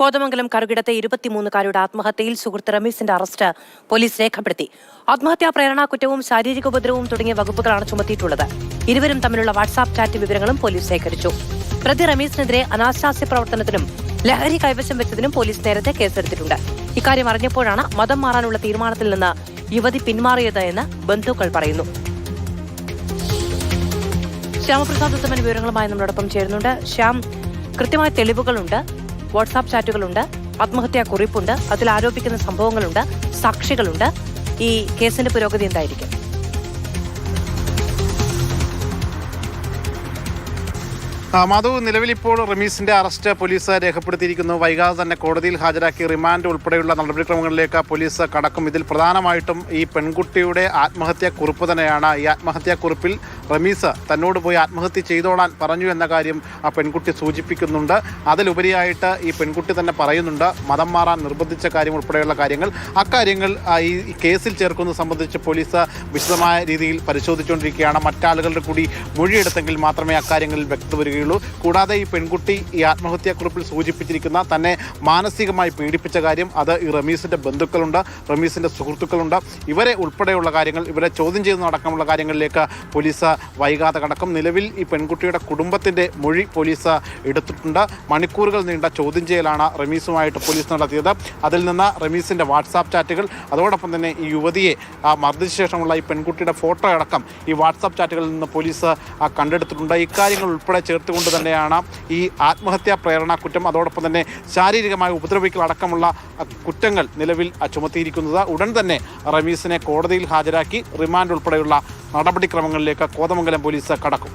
കോതമംഗലം കറുകിടത്തെ ഇരുപത്തിമൂന്നുകാരുടെ ആത്മഹത്യയിൽ സുഹൃത്ത് റമീസിന്റെ arrest police രേഖപ്പെടുത്തി. ആത്മഹത്യാ പ്രേരണാ കുറ്റവും ശാരീരിക ഉപദ്രവവും തുടങ്ങിയ വകുപ്പുകളാണ് ചുമത്തിയിട്ടുള്ളത്. ഇരുവരും തമ്മിലുള്ള വാട്സാപ്പ് ചാറ്റ് വിവരങ്ങളും പോലീസ് ശേഖരിച്ചു. പ്രതി റമീസിനെതിരെ അനാശാസ്യ പ്രവർത്തനത്തിനും ലഹരി കൈവശം വെച്ചതിനും പോലീസ് നേരത്തെ കേസെടുത്തിട്ടുണ്ട്. ഇക്കാര്യം അറിഞ്ഞപ്പോഴാണ് മതം മാറാനുള്ള തീരുമാനത്തിൽ നിന്ന് യുവതി പിന്മാറിയത് എന്ന് ബന്ധുക്കൾ പറയുന്നു. ശ്യാമപ്രസാദ് ഉത്തമൻ വിവരങ്ങളുമായി നമ്മളോടൊപ്പം ചേരുന്നുണ്ട്. ശ്യാം കൃത്യമായ തെളിവുകളുണ്ട്. വാട്സാപ്പ് ചാറ്റുകളുണ്ട് ആത്മഹത്യാ കുറിപ്പുണ്ട് അതിൽ ആരോപിക്കുന്ന സംഭവങ്ങളുണ്ട് സാക്ഷികളുണ്ട്. ഈ കേസിന്റെ പുരോഗതി എന്തായിരിക്കും? ആ, മാധു നിലവിൽ ഇപ്പോൾ റമീസിന്റെ അറസ്റ്റ് പോലീസ് രേഖപ്പെടുത്തിയിരിക്കുന്നു. വൈകാതെ തന്നെ കോടതിയിൽ ഹാജരാക്കി റിമാൻഡ് ഉൾപ്പെടെയുള്ള നടപടിക്രമങ്ങളിലേക്ക് പോലീസ് കടക്കും. ഇതിൽ പ്രധാനമായിട്ടും ഈ പെൺകുട്ടിയുടെ ആത്മഹത്യാ കുറിപ്പ് തന്നെയാണ്. ഈ ആത്മഹത്യാ കുറിപ്പിൽ റമീസ് തന്നോട് പോയി ആത്മഹത്യ ചെയ്തോളാൻ പറഞ്ഞു എന്ന കാര്യം ആ പെൺകുട്ടി സൂചിപ്പിക്കുന്നുണ്ട്. അതിലുപരിയായിട്ട് ഈ പെൺകുട്ടി തന്നെ പറയുന്നുണ്ട് മതം മാറാൻ നിർബന്ധിച്ച കാര്യം ഉൾപ്പെടെയുള്ള കാര്യങ്ങൾ. അക്കാര്യങ്ങൾ ഈ കേസിൽ ചേർക്കുന്നത് സംബന്ധിച്ച് പോലീസ് വിശദമായ രീതിയിൽ പരിശോധിച്ചുകൊണ്ടിരിക്കുകയാണ്. മറ്റാളുകളുടെ കൂടി മൊഴിയെടുത്തെങ്കിൽ മാത്രമേ അക്കാര്യങ്ങളിൽ വ്യക്തത വരികയുള്ളൂ. കൂടാതെ ഈ പെൺകുട്ടി ഈ ആത്മഹത്യാക്കുറിപ്പിൽ സൂചിപ്പിച്ചിരിക്കുന്ന തന്നെ മാനസികമായി പീഡിപ്പിച്ച കാര്യം അത് ഈ റമീസിന്റെ ബന്ധുക്കളുണ്ട് റമീസിന്റെ സുഹൃത്തുക്കളുണ്ട്. ഇവരെ ഉൾപ്പെടെയുള്ള കാര്യങ്ങൾ ഇവരെ ചോദ്യം ചെയ്ത് നടക്കാനുള്ള കാര്യങ്ങളിലേക്ക് പോലീസ് വൈകാതെ കടക്കും. നിലവിൽ ഈ പെൺകുട്ടിയുടെ കുടുംബത്തിന്റെ മൊഴി പോലീസ് എടുത്തിട്ടുണ്ട്. മണിക്കൂറുകൾ നീണ്ട ചോദ്യം ചെയ്യലാണ് റമീസുമായിട്ട് പോലീസ് നടത്തിയത്. അതിൽ നിന്ന് റമീസിന്റെ വാട്സാപ്പ് ചാറ്റുകൾ അതോടൊപ്പം തന്നെ ഈ യുവതിയെ മർദ്ദിച്ച ശേഷമുള്ള ഈ പെൺകുട്ടിയുടെ ഫോട്ടോ അടക്കം ഈ വാട്സാപ്പ് ചാറ്റുകളിൽ നിന്ന് പോലീസ് കണ്ടെടുത്തിട്ടുണ്ട്. ഇക്കാര്യങ്ങൾ ഉൾപ്പെടെ ചേർത്തുകൊണ്ട് തന്നെയാണ് ഈ ആത്മഹത്യാ പ്രേരണ കുറ്റം അതോടൊപ്പം തന്നെ ശാരീരികമായ ഉപദ്രവിക്കൽ അടക്കമുള്ള കുറ്റങ്ങൾ നിലവിൽ ചുമത്തിയിരിക്കുന്നത്. ഉടൻ തന്നെ റമീസിനെ കോടതിയിൽ ഹാജരാക്കി റിമാൻഡ് ഉൾപ്പെടെയുള്ള നടപടിക്രമങ്ങളിലേക്ക് കോതമംഗലം പോലീസ് കടക്കും.